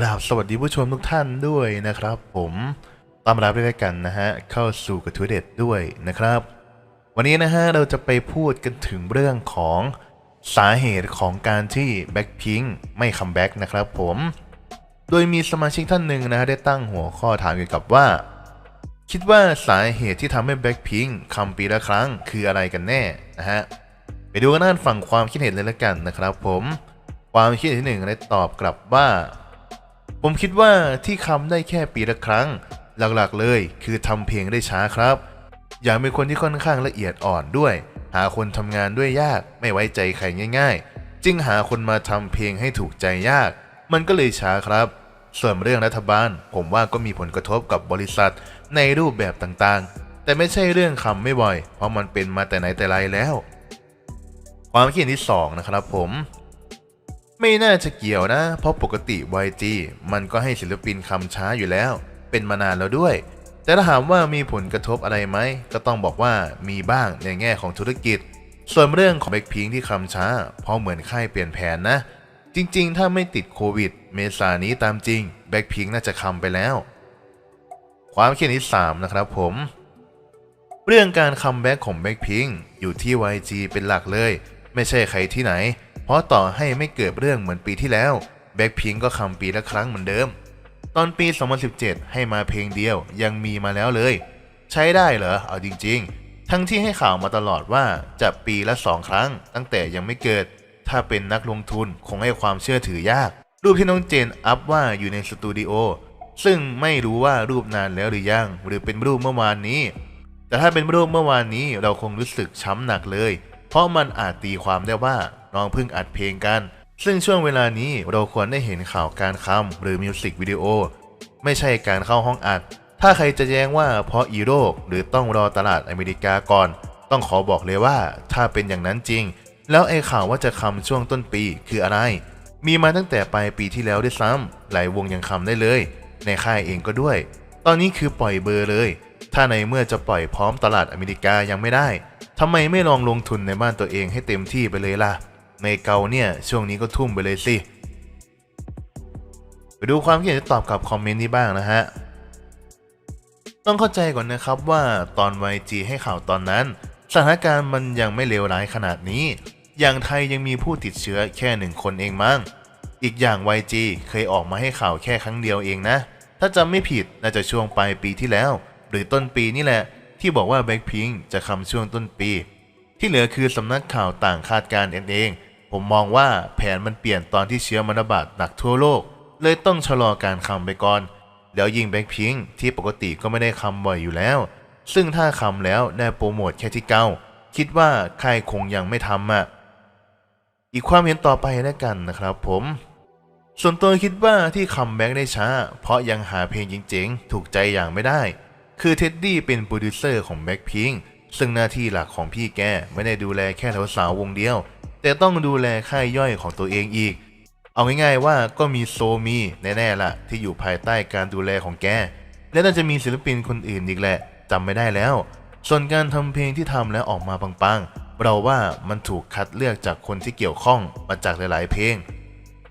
กราบสวัสดีผู้ชมทุกท่านด้วยนะครับ ผมต้อนรับด้วยกันนะฮะเข้าสู่กระทู้เด็ดด้วยนะครับ วันนี้นะฮะเราจะไปพูดกันถึงเรื่องของสาเหตุของการที่แบ็คพิงไม่คัมแบ็กนะครับผมโดยมีสมาชิกท่านหนึ่งนะฮะได้ตั้งหัวข้อถามเกี่ยวกับว่า คิดว่าสาเหตุที่ทำให้แบ็คพิงคัมปีละครั้งคืออะไรกันแน่นะฮะไปดูกันด้านฝั่งความคิดเห็นเลยละกันนะครับ ผม ความคิดเห็นที่หนึ่งได้ตอบกลับว่า ผมคิดว่าที่คำได้แค่ปีละครั้ง หลักๆเลยคือทำเพลงได้ช้าครับ อยากเป็นคนที่ค่อนข้างละเอียดอ่อนด้วย หาคนทำงานด้วยยากไม่ไว้ใจใครง่าย ๆ จึงหาคนมาทำเพลงให้ถูกใจยาก มันก็เลยช้าครับ ส่วนเรื่องรัฐบาล ผมว่าก็มีผลกระทบกับบริษัทในรูปแบบต่างๆ แต่ไม่ใช่เรื่องคำไม่บ่อย เพราะมันเป็นมาแต่ไหนแต่ไรแล้ว ความคิดเห็นที่สองนะครับผม ไม่น่าจะเกี่ยวนะ เพราะปกติ YG มันก็ให้ศิลปินคำช้าอยู่แล้ว เป็นมานานแล้วด้วย แต่ถ้าถามว่ามีผลกระทบอะไรไหม ก็ต้องบอกว่ามีบ้างในแง่ของธุรกิจ ส่วนเรื่องของแบ็คพิงที่คำช้า เพราะเหมือนค่ายเปลี่ยนแผนนะ จริงๆ ถ้าไม่ติดโควิด เมษานี้ตามจริงแบ็คพิงน่าจะคำไปแล้ว ความคิดที่3นะครับผม เรื่องการคัมแบ็กของแบ็คพิงอยู่ที่ YG เป็นหลักเลย ไม่ใช่ใครที่ไหน เพราะต่อให้ไม่เกิดเรื่องเหมือนปีที่แล้วแบ็คพิงก็คำปีละครั้งเหมือนเดิม ตอนปี 2017 ให้มาเพลงเดียวยังมีมาแล้วเลย ใช้ได้เหรอ เอาจริง ๆ ทั้งที่ให้ข่าวมาตลอดว่าจะปีละสองครั้ง ตั้งแต่ยังไม่เกิด ถ้าเป็นนักลงทุนคงให้ความเชื่อถือยาก รูปที่น้องเจนอัพว่าอยู่ในสตูดิโอซึ่งไม่รู้ว่ารูปนานแล้วหรือยัง หรือเป็นรูปเมื่อวานนี้ แต่ถ้าเป็นรูปเมื่อวานนี้เราคงรู้สึกช้ำหนักเลย เพราะมันอาจตีความได้ว่า น้องเพิ่งอัดเพลงกัน ซึ่งช่วงเวลานี้เราควรได้เห็นข่าวการคำหรือมิวสิกวิดีโอไม่ใช่การเข้าห้องอัด ถ้าใครจะแย้งว่าเพราะอีโรคหรือต้องรอตลาดอเมริกาก่อน ต้องขอบอกเลยว่าถ้าเป็นอย่างนั้นจริง แล้วไอ้ข่าวว่าจะคำช่วงต้นปีคืออะไร มีมาตั้งแต่ปลายปีที่แล้วด้วยซ้ำหลายวงยังคำได้เลย ในค่ายเองก็ด้วย ตอนนี้คือปล่อยเบอร์เลย ถ้าในเมื่อจะปล่อยพร้อมตลาดอเมริกายังไม่ได้ทำไมไม่ลองลงทุนในบ้านตัวเองให้เต็มที่ไปเลยล่ะ ในเกาเนี่ย ช่วงนี้ก็ทุ่มไปเลยสิ ไปดูความคิดเห็นตอบกับคอมเมนต์นี้บ้างนะฮะ ต้องเข้าใจก่อนนะครับว่าตอน YG ให้ข่าวตอนนั้น สถานการณ์มันยังไม่เลวร้ายขนาดนี้ อย่างไทยยังมีผู้ติดเชื้อแค่หนึ่งคนเองมั้ง อีกอย่าง YG เคยออกมาให้ข่าวแค่ครั้งเดียวเองนะ ถ้าจำไม่ผิดน่าจะช่วงปลายปีที่แล้ว หรือต้นปีนี่แหละที่บอกว่าแบ็คพิงจะคำช่วงต้นปี ที่เหลือคือสำนักข่าวต่างคาดการณ์เอง ผมมองว่าแผนมันเปลี่ยนตอนที่เชื้อมันระบาดหนักทั่วโลก เลยต้องชะลอการคำไปก่อน แล้วยิงแบ็คพิงที่ปกติก็ไม่ได้คำบ่อยอยู่แล้ว ซึ่งถ้าคำแล้วได้โปรโมทแค่ที่เก้าคิดว่าใค่ายคงยังไม่ทำอะอีกความเห็นต่อไปแล้วกันนะครับผม ส่วนตัวคิดว่าที่คัมแบ็กได้ช้า เพราะยังหาเพลงจริงๆ ถูกใจอย่างไม่ได้ คือเท็ดดี้เป็นโปรดิวเซอร์ของแบ็คพิงซึ่งหน้าที่หลักของพี่แกไม่ได้ดูแลแค่สาวๆวงเดียว แต่ต้องดูแลค่ายย่อยของตัวเองอีก เอาง่ายๆว่าก็มีโซมีแน่ๆล่ะที่อยู่ภายใต้การดูแลของแก และน่าจะมีศิลปินคนอื่นอีกแหละจำไม่ได้แล้ว ส่วนการทำเพลงที่ทำแล้วออกมาปังๆ เราว่ามันถูกคัดเลือกจากคนที่เกี่ยวข้องมาจากหลายๆ เพลง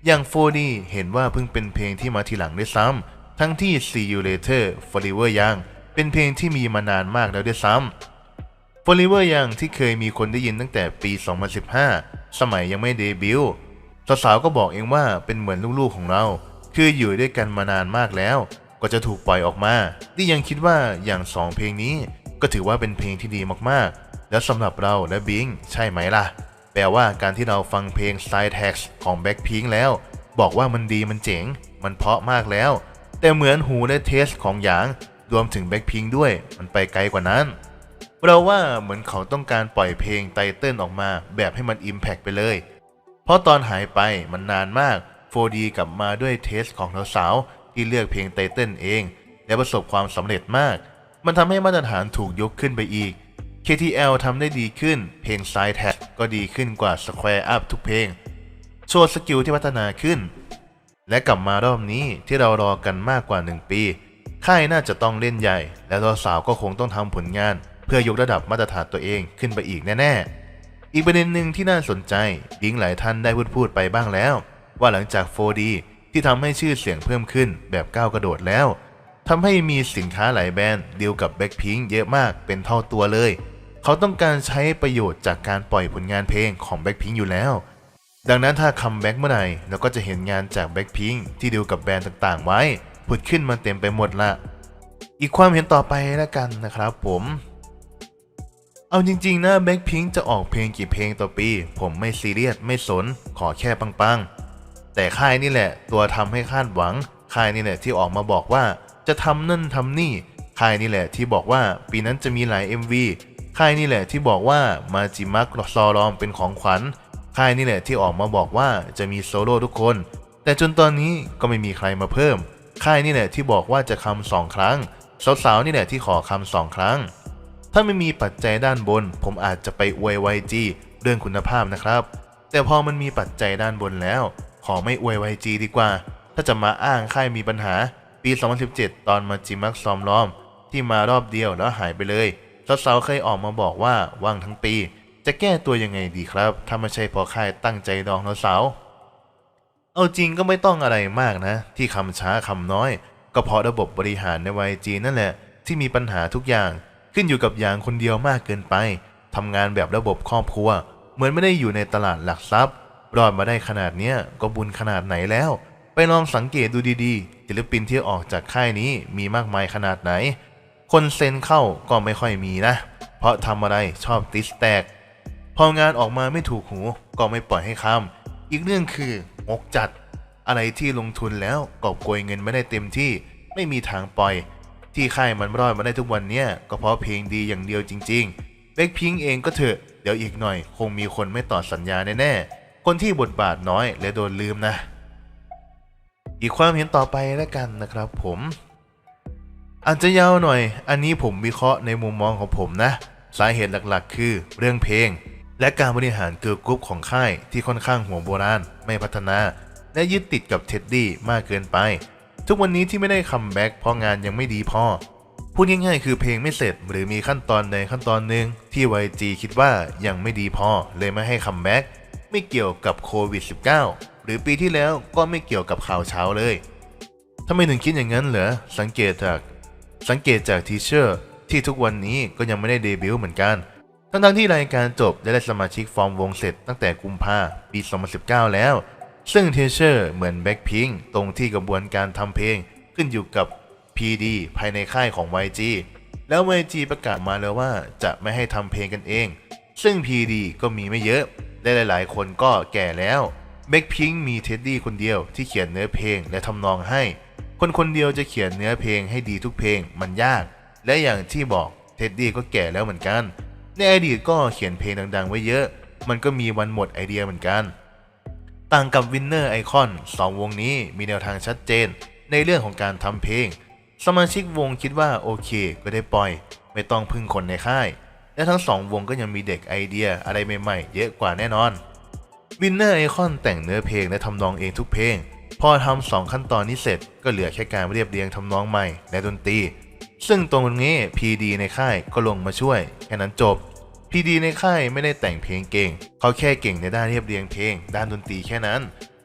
อย่างโฟดีเห็นว่าเพิ่งเป็นเพลงที่มาทีหลังด้วยซ้ำทั้งที่ See You Later Forever Young เป็นเพลงที่มีมานานมากแล้วด้วยซ้ำ Forever Young ที่เคยมีคนได้ยินตั้งแต่ปี 2015 สมัยยังไม่เดบิวต์สาวๆก็บอกเองว่าเป็นเหมือนลูกๆของเรา คืออยู่ด้วยกันมานานมากแล้ว ก็จะถูกปล่อยออกมาที่ยังคิดว่าอย่างสองเพลงนี้ ก็ถือว่าเป็นเพลงที่ดีมากๆ แล้วสำหรับเราและบิงใช่ไหมล่ะ แปลว่าการที่เราฟังเพลง Side Tax ของ Blackpink แล้ว บอกว่ามันดีมันเจ๋ง มันเพาะมากแล้ว แต่เหมือนหูและเทสของหยางรวมถึง Blackpink ด้วยมันไปไกลกว่านั้น เราว่าเหมือนเขาต้องการปล่อยเพลงไตเติ้ลออกมา แบบให้มัน Impact ไปเลย เพราะตอนหายไปมันนานมาก 4D กลับมาด้วยเทสของสาวๆที่เลือกเพลงไตเติ้ลเอง และประสบความสำเร็จมาก มันทำให้มาตรฐานถูกยกขึ้นไปอีก KTL ทำได้ดีขึ้น เพลง Side Tag ก็ดีขึ้นกว่า Square Up ทุกเพลง โชว์สกิลที่พัฒนาขึ้น และกลับมารอบนี้ที่เรารอกันมากกว่า 1 ปี ค่ายน่าจะต้องเล่นใหญ่ และเราสาวก็คงต้องทำผลงาน เพื่อยกระดับมาตรฐานตัวเองขึ้นไปอีกแน่ๆ อีกประเด็นหนึ่งที่น่าสนใจดิ้งหลายท่านได้พูดพูดไปบ้างแล้ว ว่าหลังจาก 4D ที่ทำให้ชื่อเสียงเพิ่มขึ้นแบบก้าวกระโดดแล้วทำให้มีสินค้าหลายแบรนด์ดีลกับแบ็คพิงเยอะมากเป็นเท่าตัวเลย เขาต้องการใช้ประโยชน์จากการปล่อยผลงานเพลงของแบ็คพิงอยู่แล้ว ดังนั้นถ้าคัมแบ็กเมื่อไหร่เราก็จะเห็นงานจากแบ็คพิงที่ดีลกับแบรนด์ต่างๆ ไว้ผุดขึ้นมาเต็มไปหมดละ อีกความเห็นต่อไปแล้วกันนะครับผม เอาจริงๆนะแบ็คพิงจะออกเพลงกี่เพลงต่อปี ผมไม่ซีเรียสไม่สน ขอแค่ปังๆ แต่ค่ายนี่แหละ ตัวทำให้คาดหวัง ค่ายนี่แหละที่ออกมาบอกว่า จะทำนั่นทำนี่ ค่ายนี่แหละที่บอกว่าปีนั้นจะมีหลาย MV ค่ายนี่แหละที่บอกว่ามาจิมักซอรอมเป็นของขวัญ ค่ายนี่แหละที่ออกมาบอกว่าจะมีโซโล่ทุกคน แต่จนตอนนี้ก็ไม่มีใครมาเพิ่ม ค่ายนี่แหละที่บอกว่าจะคำสองครั้งสาวๆนี่แหละที่ขอคำสองครั้ง ถ้าไม่มีปัจจัยด้านบน ผมอาจจะไปอวย YG เรื่องคุณภาพนะครับ แต่พอมันมีปัจจัยด้านบนแล้ว ขอไม่อวย YG ดีกว่า ถ้าจะมาอ้างค่ายมีปัญหา ปี 2017 ตอนมาจิมักซอมล้อม ที่มารอบเดียวแล้วหายไปเลยสาวๆเคยออกมาบอกว่าว่างทั้งปี จะแก้ตัวยังไงดีครับ ถ้าไม่ใช่พอค่ายตั้งใจดองสาวเอาจริงก็ไม่ต้องอะไรมากนะ ที่คำช้าคำน้อย ก็เพราะระบบบริหารใน YG นั่นแหละ ที่มีปัญหาทุกอย่าง ขึ้นอยู่กับอย่างคนเดียวมากเกินไปทำงานแบบระบบครอบครัว เหมือนไม่ได้อยู่ในตลาดหลักทรัพย์ รอดมาได้ขนาดเนี้ยก็บุญขนาดไหนแล้ว ไปลองสังเกตดูดีๆศิลปินที่ออกจากค่ายนี้มีมากมายขนาดไหน คนเซ็นเข้าก็ไม่ค่อยมีนะ เพราะทำอะไรชอบติสแตก พองานออกมาไม่ถูกหูก็ไม่ปล่อยให้คำอีกเรื่องคืองกจัด อะไรที่ลงทุนแล้วกอบโกยเงินไม่ได้เต็มที่ ไม่มีทางปล่อย ที่ค่ายมันรอดมาได้ทุกวันเนี้ยก็เพราะเพลงดีอย่างเดียวจริงๆเบคพิงเองก็เถอะเดี๋ยวอีกหน่อย คงมีคนไม่ต่อสัญญาแน่ๆคนที่บทบาทน้อยและโดนลืมนะ อีกความเห็นต่อไปแล้วกันนะครับผมอาจจะยาวหน่อย อันนี้ผมวิเคราะห์ในมุมมองของผมนะ สาเหตุหลักๆ คือเรื่องเพลง และการบริหารเกิร์ลกรุ๊ปของค่ายที่ค่อนข้างหัวโบราณ ไม่พัฒนา และยึดติดกับเท็ดดี้มากเกินไป ทุกวันนี้ที่ไม่ได้คัมแบ็กเพราะงานยังไม่ดีพอ พูดง่ายๆ คือเพลงไม่เสร็จหรือมีขั้นตอนใดขั้นตอนหนึ่งที่ YG คิดว่ายังไม่ดีพอเลยไม่ให้คัมแบ็กไม่เกี่ยวกับโควิด -19 หรือปีที่แล้วก็ไม่เกี่ยวกับข่าวเช้าเลยทำไมถึงคิดอย่างนั้นเหรอสังเกตจาก สังเกตจากทีเชอร์ที่ทุกวันนี้ก็ยังไม่ได้เดบิวต์เหมือนกัน ทั้งๆที่รายการจบและได้สมาชิกฟอร์มวงเสร็จตั้งแต่กุมภาปี 2019 แล้ว ซึ่งเทเชอร์เหมือนแบ็คพิงตรงที่กระบวนการทำเพลงขึ้นอยู่กับ PD ภายในค่ายของ YG แล้ว YG ประกาศมาแล้วว่าจะไม่ให้ทำเพลงกันเอง ซึ่ง PD ก็มีไม่เยอะ และหลาย ๆ คนก็แก่แล้วแบ็คพิงมีเท็ดดี้คนเดียวที่เขียนเนื้อเพลงและทำนองให้ คนคนเดียวจะเขียนเนื้อเพลงให้ดีทุกเพลงมันยาก และอย่างที่บอกเท็ดดี้ก็แก่แล้วเหมือนกัน ในอดีตก็เขียนเพลงดัง ๆ ไว้เยอะ มันก็มีวันหมดไอเดียเหมือนกัน ต่างกับวินเนอร์ไอคอนสองวงนี้มีแนวทางชัดเจน ในเรื่องของการทำเพลง สมาชิกวงคิดว่าโอเคก็ได้ปล่อย ไม่ต้องพึ่งคนในค่าย และทั้งสองวงก็ยังมีเด็กไอเดียอะไรใหม่ๆ เยอะกว่าแน่นอนวินเนอร์ไอคอนแต่งเนื้อเพลงและทำนองเองทุกเพลง พอทำสองขั้นตอนนี้เสร็จก็เหลือแค่การเรียบเรียงทำนองใหม่และดนตรี ซึ่งตรงนี้ PD ในค่ายก็ลงมาช่วยแค่นั้นจบ PD ในค่ายไม่ได้แต่งเพลงเก่ง เขาแค่เก่งในด้านเรียบเรียงเพลง ด้านดนตรีแค่นั้น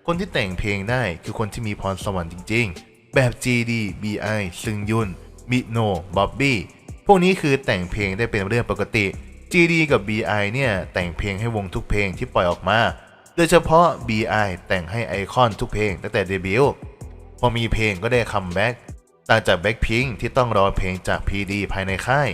คนที่แต่งเพลงได้คือคนที่มีพรสวรรค์จริง ๆ แบบ GD BI ซึงยุนมิโนบ๊อบบี้พวกนี้คือแต่งเพลงได้เป็นเรื่องปกติ GD กับ BI เนี่ยแต่งเพลงให้วงทุกเพลงที่ปล่อยออกมา โดยเฉพาะ BI แต่งให้ไอคอนทุกเพลงตั้งแต่เดบิวต์พอมีเพลงก็ได้คัมแบ็กต่างจากแบ็คพิงที่ต้องรอเพลงจาก PD ภายในค่าย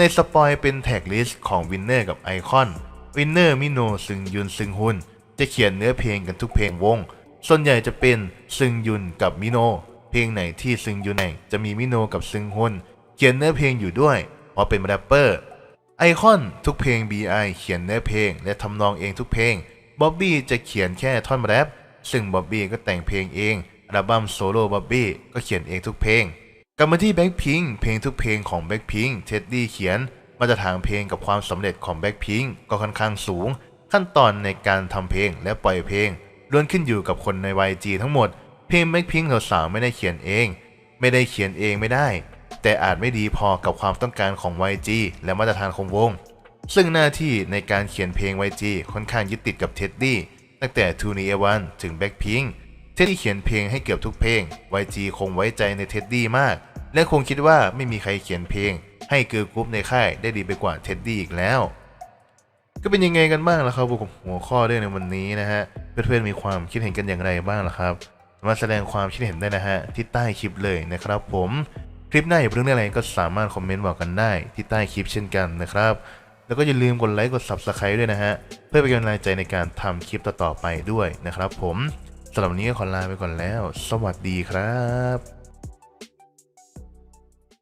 ในสปอยเป็นแท็กลิสต์ของวินเนอร์กับไอคอนวินเนอร์มิโนซึงยุนซึงฮุนจะเขียนเนื้อเพลงกันทุกเพลงวง ส่วนใหญ่จะเป็นซึงยุนกับมิโน เพลงไหนที่ซึงยุนไหนจะมีมิโนกับซึงฮุนเขียนเนื้อเพลงอยู่ด้วย เพราะเป็นแรปเปอร์ ไอคอนทุกเพลง BI เขียนเนื้อเพลง และทำนองเองทุกเพลงบ๊อบบี้จะเขียนแค่ท่อนแรปซึ่งบ๊อบบี้ก็แต่งเพลงเองอัลบั้มโซโล่บ๊อบบี้ก็เขียนเองทุกเพลง กลับมาที่แบ็คพิงเพลงทุกเพลงของแบ็คพิงเท็ดดี้เขียนมาตรฐานเพลงกับความสำเร็จของแบ็คพิงก็ค่อนข้างสูง ขั้นตอนในการทำเพลงและปล่อยเพลงล้วนขึ้นอยู่กับคนใน YG ทั้งหมด เพลงแบ็คพิงสาวๆไม่ได้เขียนเอง ไม่ได้เขียนเองไม่ได้ แต่อาจไม่ดีพอกับความต้องการของ YG และมาตรฐานของวง ซึ่งหน้าที่ในการเขียนเพลง YG ค่อนข้างยึดติดกับเท็ดดี้ตั้งแต่2 n e 1ถึง Blackpink เเท็ดดี้เขียนเพลงให้เกือบทุกเพลง YG คงไว้ใจในเท็ดดี้มาก และคงคิดว่าไม่มีใครเขียนเพลง ให้เกิร์ลกรุ๊ปในค่ายได้ดีไปกว่าเท็ดดี้อีกแล้ว ก็เป็นยังไงกันบ้างล่ะครับกับหัวข้อเรื่องในวันนี้นะฮะ เพื่อนๆมีความคิดเห็นกันอย่างไรบ้างล่ะครับ มาแสดงความคิดเห็นได้นะฮะที่ใต้คลิปเลยนะครับผมคลิปหน้าอยากรู้เรื่องอะไรก็สามารถคอมเมนต์บอกกันได้ที่ใต้คลิปเช่นกันนะครับ แล้วก็อย่าลืมกดไลค์กด Subscribe ด้วยนะฮะ เพื่อเป็นกำลังใจในการทำคลิปต่อๆไปด้วยนะครับผมสำหรับวันนี้ก็ขอลาไปก่อนแล้ว สวัสดีครับ